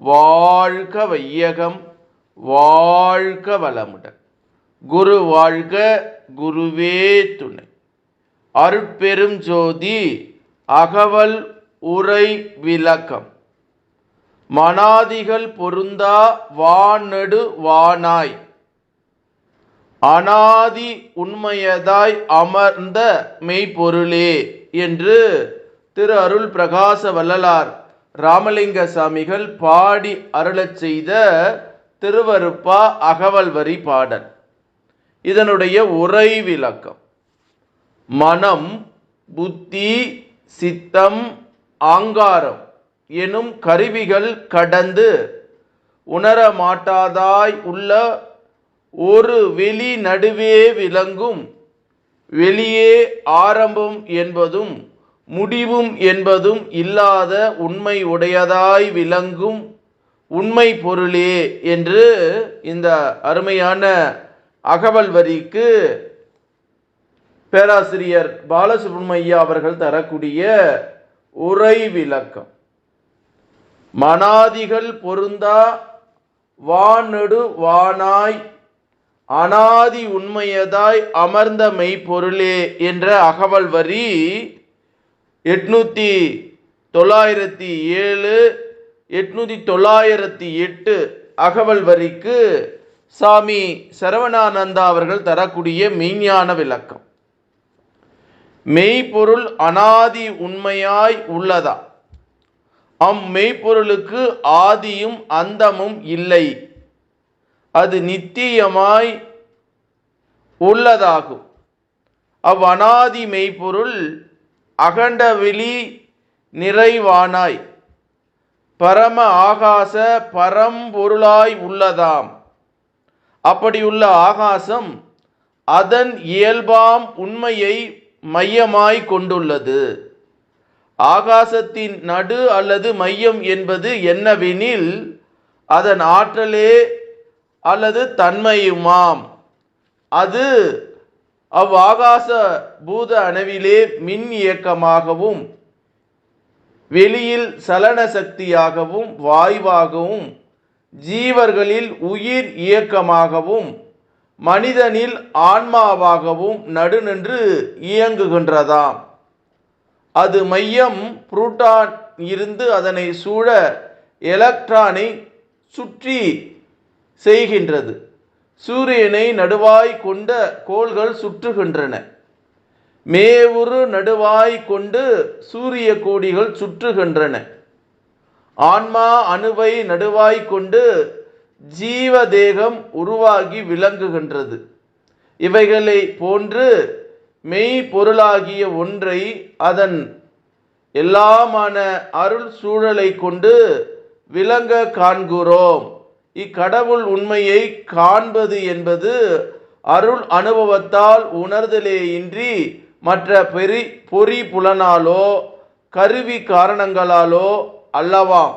வாழ்க வையகம் வாழ்க வளமுடன் குரு வாழ்க குருவே துணை. அருட்பெரும் ஜோதி அகவல் உரை விளக்கம். மனாதிகள் பொருந்தா வானடு வானாய். அனாதி உண்மையதாய் அமர்ந்த மெய்ப்பொருளே என்று திரு அருள் பிரகாச வள்ளலார் ராமலிங்க சாமிகள் பாடி அருளச் செய்த திருவருப்பா அகவல் வரி பாடல். இதனுடைய உரை விளக்கம். மனம் புத்தி சித்தம் ஆங்காரம் எனும் கருவிகள் கடந்து உணர மாட்டாதாய் உள்ள ஒரு வெளி நடுவே விளங்கும். வெளியே ஆரம்பம் என்பதும் முடிவும் என்பதும் இல்லாத உண்மை உடையதாய் விளங்கும் உண்மை பொருளே என்று இந்த அருமையான அகவல் வரிக்கு பேராசிரியர் பாலசுப்ரமணியா அவர்கள் தரக்கூடிய உரை விளக்கம். மனாதிகள் பொருந்தா வானடு வானாய் அனாதி உண்மையதாய் அமர்ந்த மெய்ப்பொருளே என்ற அகவல் வரி எட்நூற்றி தொள்ளாயிரத்தி ஏழு எட்நூற்றி தொள்ளாயிரத்தி எட்டு அகவல் வரிக்கு சாமி சரவணானந்தா அவர்கள் தரக்கூடிய மெய்ஞான விளக்கம். மெய்ப்பொருள் அனாதி உண்மையாய் உள்ளதா? அம் மெய்ப்பொருளுக்கு ஆதியும் அந்தமும் இல்லை. அது நித்தியமாய் உள்ளதாகும். அவ் அனாதி மெய்ப்பொருள் அகண்டவெளி நிறைவானாய். பரம ஆகாச பரம்பொருளாய் உள்ளதாம். அப்படியுள்ள ஆகாசம் அதன் இயல்பாம் உண்மையை மையமாய் கொண்டுள்ளது. ஆகாசத்தின் நடு அல்லது மையம் என்பது என்னவெனில் அதன் ஆற்றலே அல்லது தன்மையுமாம். அது அவ்வாகாச பூத அணுவிலே மின் இயக்கமாகவும் வெளியில் சலன சக்தியாகவும் வாயுவாகவும் ஜீவர்களில் உயிர் இயக்கமாகவும் மனிதனில் ஆன்மாவாகவும் நடுநின்று இயங்குகின்றதாம். அது மையம் புரூட்டான் இருந்து அதனை சூழ எலக்ட்ரானை சுற்றி செய்கின்றது. சூரியனை நடுவாய் கொண்ட கோள்கள் சுற்றுகின்றன. மேவுரு நடுவாய் கொண்டு சூரிய கோடிகள் சுற்றுகின்றன. ஆன்மா அணுவை நடுவாய் கொண்டு ஜீவ தேகம் உருவாகி விளங்குகின்றது. இவைகளை போன்று மெய் பொருளாகிய ஒன்றை அதன் எல்லாமான அருள் சூழலை கொண்டு விளங்க காண்கிறோம். இக்கடவுள் உண்மையை காண்பது என்பது அருள் அனுபவத்தால் உணர்தலேயின்றி மற்ற பெரி பொறி புலனாலோ கருவி காரணங்களாலோ அல்லவாம்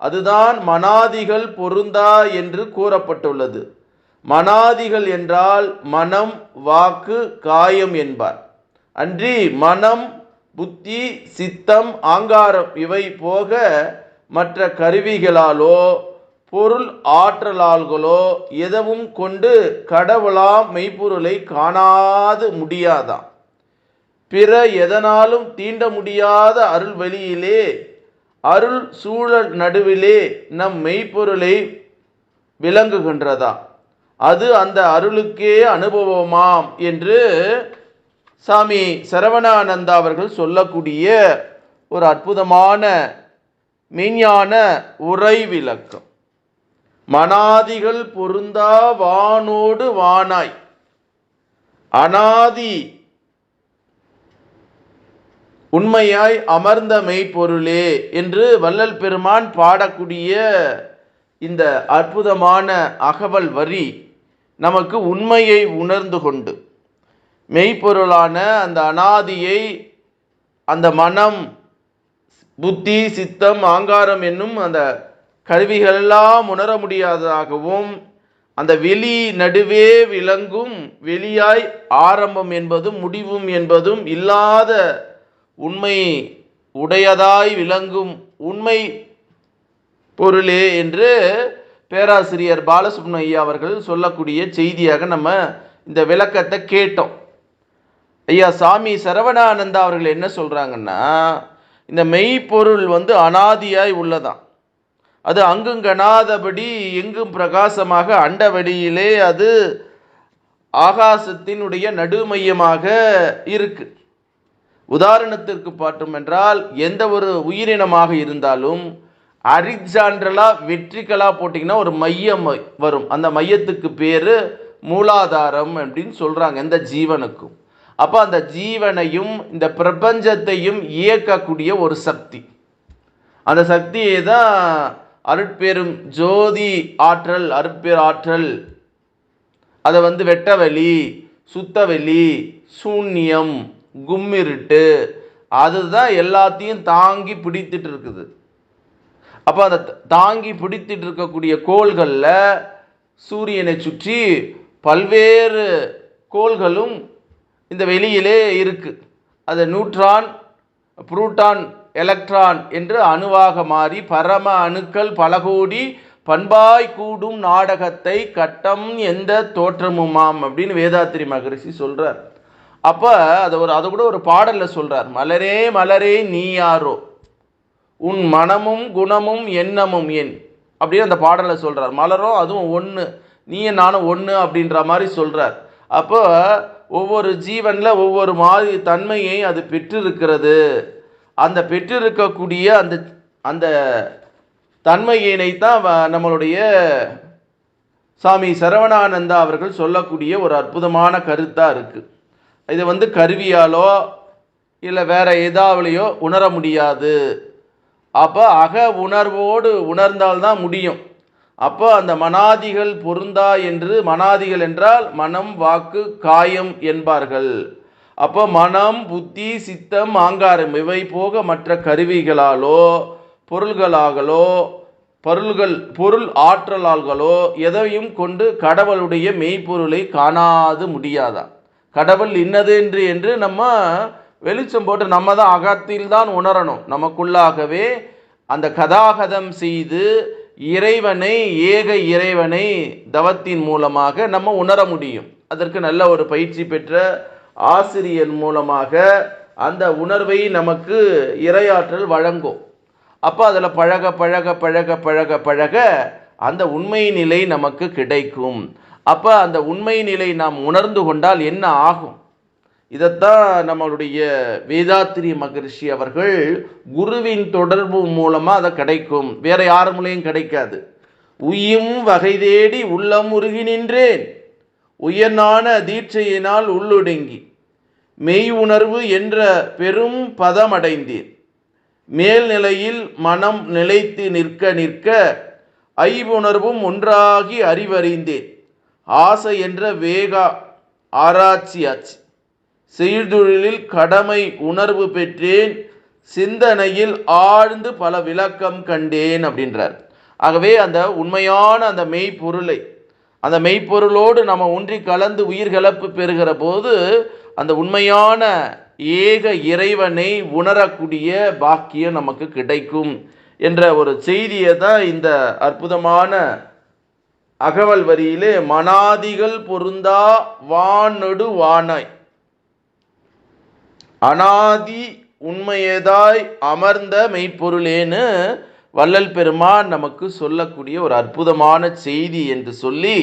அதுதான் மனாதிகள் பொருந்தா என்று கூறப்பட்டுள்ளது. மனாதிகள் என்றால் மனம் வாக்கு காயம் என்பார். அன்றி மனம் புத்தி சித்தம் ஆங்காரம் இவை போக மற்ற கருவிகளாலோ பொருள் ஆற்றலால்களோ எதவும் கொண்டு கடவுளாம் மெய்ப்பொருளை காணாது முடியாதாம். பிற எதனாலும் தீண்ட முடியாத அருள் வழியிலே அருள் சூழல் நடுவிலே நம் மெய்ப்பொருளை விளங்குகின்றதா அது அந்த அருளுக்கே அனுபவமாம் என்று சாமி சரவணானந்தா அவர்கள் சொல்லக்கூடிய ஒரு அற்புதமான மெய்ஞான உரை விளக்கம் மனாதிகள் பொருந்தா வானோடு வானாய். அனாதி உண்மையாய் அமர்ந்த மெய்ப்பொருளே என்று வள்ளல் பெருமான் பாடக்கூடிய இந்த அற்புதமான அகவல் வரி நமக்கு உண்மையை உணர்ந்து கொண்டு. மெய்ப்பொருளான அந்த அனாதியை அந்த மனம் புத்தி சித்தம் ஆங்காரம் என்னும் அந்த கருவிகளெல்லாம் உணர முடியாததாகவும் அந்த வெளி நடுவே விளங்கும் வெளியாய் ஆரம்பம் என்பதும் முடிவும் என்பதும் இல்லாத உண்மை உடையதாய் விளங்கும் உண்மை பொருளே என்று பேராசிரியர் பாலசுப்ரமணிய அவர்கள் சொல்லக்கூடிய செய்தியாக நம்ம இந்த விளக்கத்தை கேட்டோம். ஐயா சாமி சரவணானந்தா அவர்கள் என்ன சொல்கிறாங்கன்னா இந்த மெய்ப்பொருள் வந்து அனாதியாய் உள்ளதான் அது அங்குங்கனாதபடி எங்கும் பிரகாசமாக அண்டவெளியிலே அது ஆகாசத்தினுடைய நடுமையமாக இருக்கு. உதாரணத்திற்கு பார்த்தோம் என்றால் எந்த ஒரு உயிரினமாக இருந்தாலும் அரிஜான்ரலாக வெற்றிகளாக போட்டிங்கன்னா ஒரு மையம் வரும். அந்த மையத்துக்கு பேர் மூலாதாரம் அப்படின்னு சொல்கிறாங்க எந்த ஜீவனுக்கும். அப்போ அந்த ஜீவனையும் இந்த பிரபஞ்சத்தையும் இயக்கக்கூடிய ஒரு சக்தி. அந்த சக்தியை தான் அருட்பெரும் ஜோதி ஆற்றல் அருட்பேர் ஆற்றல். அதை வந்து வெட்டவெளி சுத்தவெளி சூன்யம் கும்மிருட்டு அதுதான் எல்லாத்தையும் தாங்கி பிடித்துட்டு இருக்குது. அப்போ அதை தாங்கி பிடித்துட்டு இருக்கக்கூடிய கோள்களில் சூரியனை சுற்றி பல்வேறு கோள்களும் இந்த வெளியிலே இருக்குது அது நியூட்ரான் புரூட்டான் எலக்ட்ரான் என்று அணுவாக மாறி பரம அணுக்கள் பல கோடி பண்பாய் கூடும் நாடகத்தை கட்டம் எந்த தோற்றமுமாம் அப்படின்னு வேதாத்திரி மகரிஷி சொல்கிறார் அப்போ அதை ஒரு அதை கூட ஒரு பாடலில் சொல்கிறார் மலரே மலரே நீ யாரோ? உன் மனமும் குணமும் எண்ணமும் என். அப்படின்னு அந்த பாடலில் சொல்கிறார் மலரும் அதுவும் ஒன்று நீ நானும் ஒன்று அப்படின்ற மாதிரி சொல்கிறார் அப்போ ஒவ்வொரு ஜீவனில் ஒவ்வொரு மாதிரி தன்மையை அது பெற்றிருக்கிறது. அந்த பெற்றிருக்கக்கூடிய அந்த அந்த தன்மையினை தான் வ- நம்மளுடைய சாமி சரவணானந்தா அவர்கள் சொல்லக்கூடிய ஒரு அற்புதமான கருத்தாக இருக்குது இது வந்து கருவியாலோ இல்லை வேற எதாவளையோ உணர முடியாது. அப்போ அக உணர்வோடு உணர்ந்தால்தான் முடியும். அப்போ அந்த மனாதிகள் பொருந்தா என்று மனாதிகள் என்றால் மனம் வாக்கு காயம் என்பார்கள். அப்போ மனம் புத்தி சித்தம் ஆங்காரம் இவை போக மற்ற கருவிகளாலோ பொருள்களாகலோ பொருள்கள் பொருள் ஆற்றலால்களோ எதையும் கொண்டு கடவுளுடைய மெய்ப்பொருளை காணாது முடியாதா? கடவுள் இன்னது என்று என்று நம்ம வெளிச்சம் போட்டு நம்ம தான் அகத்தில் தான் உணரணும். நமக்குள்ளாகவே அந்த கதாகதம் செய்து இறைவனை ஏக இறைவனை தவத்தின் மூலமாக நம்ம உணர முடியும். அதற்கு நல்ல ஒரு பயிற்சி பெற்ற ஆசிரியர் மூலமாக அந்த உணர்வை நமக்கு இரையாற்றல் வழங்கும். அப்போ அதில் பழக பழக பழக பழக பழக அந்த உண்மை நிலை நமக்கு கிடைக்கும். அப்போ அந்த உண்மை நிலை நாம் உணர்ந்து கொண்டால் என்ன ஆகும்? இதைத்தான் நம்மளுடைய வேதாத்திரி மகரிஷி அவர்கள் குருவின் தொடர்பு மூலமாக அதை கிடைக்கும். வேற யார் மூலையும் கிடைக்காது. உயும் வகை தேடி உள்ளம் உருகி நின்றேன். உயனான தீட்சையினால் உள்ளொடுங்கி. மெய் உணர்வு என்ற பெரும் பதமடைந்தீர். மேல்நிலையில் மனம் நிலைத்து நிற்க நிற்க ஐவுணர்வும் ஒன்றாகி அறிவறிந்தேன் ஆசை என்ற வேகா ஆராய்ச்சியாச்சு. செய்தொழிலில் கடமை உணர்வு பெற்றேன். சிந்தனையில் ஆழ்ந்து பல விளக்கம் கண்டேன் அப்படின்றார். ஆகவே அந்த உண்மையான அந்த மெய்ப்பொருளை அந்த மெய்ப்பொருளோடு நம்ம ஒன்றி கலந்து உயிர் கலப்பு பெறுகிற போது அந்த உண்மையான ஏக இறைவனை உணரக்கூடிய பாக்கியம் நமக்கு கிடைக்கும் என்ற ஒரு செய்தியை தான் இந்த அற்புதமான அகவல் வரியிலே மனாதிகள் பொருந்தா வானொடு வானாய். அனாதி உண்மையதாய் அமர்ந்த மெய்ப்பொருளேன்னு வள்ளல் பெருமான் நமக்கு சொல்லக்கூடிய ஒரு அற்புதமான செய்தி என்று சொல்லி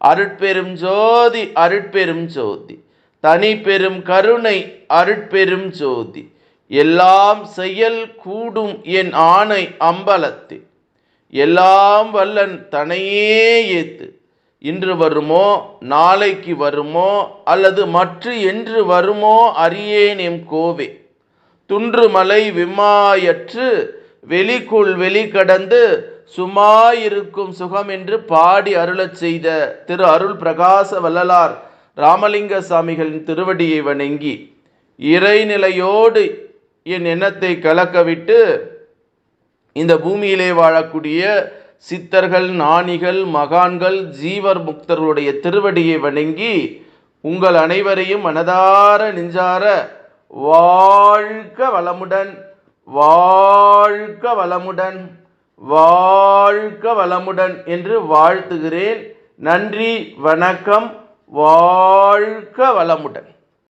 அருட்பெரும் ஜோதி அருட்பெரும் ஜோதி. தனி பெரும் கருணை அருட்பெரும் ஜோதி. எல்லாம் செயல் கூடும் என் ஆணை அம்பலத்தில் எல்லாம் வல்லன் தனையே ஏத்து. இன்று வருமோ நாளைக்கு வருமோ அல்லது மற்ற என்று வருமோ அறியேன் எம் கோவே. துன்று மலை விம்மாயற்று வெளிக்குள் வெளி கடந்து சும்மா இருக்கும் சுகம் என்று பாடி அருளச் செய்த திரு அருள் பிரகாச வல்லலார் ராமலிங்க சாமிகளின் திருவடியை வணங்கி இறைநிலையோடு என் எண்ணத்தை கலக்கவிட்டு இந்த பூமியிலே வாழக்கூடிய சித்தர்கள் ஞானிகள் மகான்கள் ஜீவர் முக்தர்களுடைய திருவடியை வணங்கி உங்கள் அனைவரையும் மனதார நெஞ்சார வாழ்க வளமுடன் வாழ்க வளமுடன் வாழ்க வளமுடன் என்று வாழ்த்துகிறேன். நன்றி வணக்கம். வாழ்க வளமுடன்.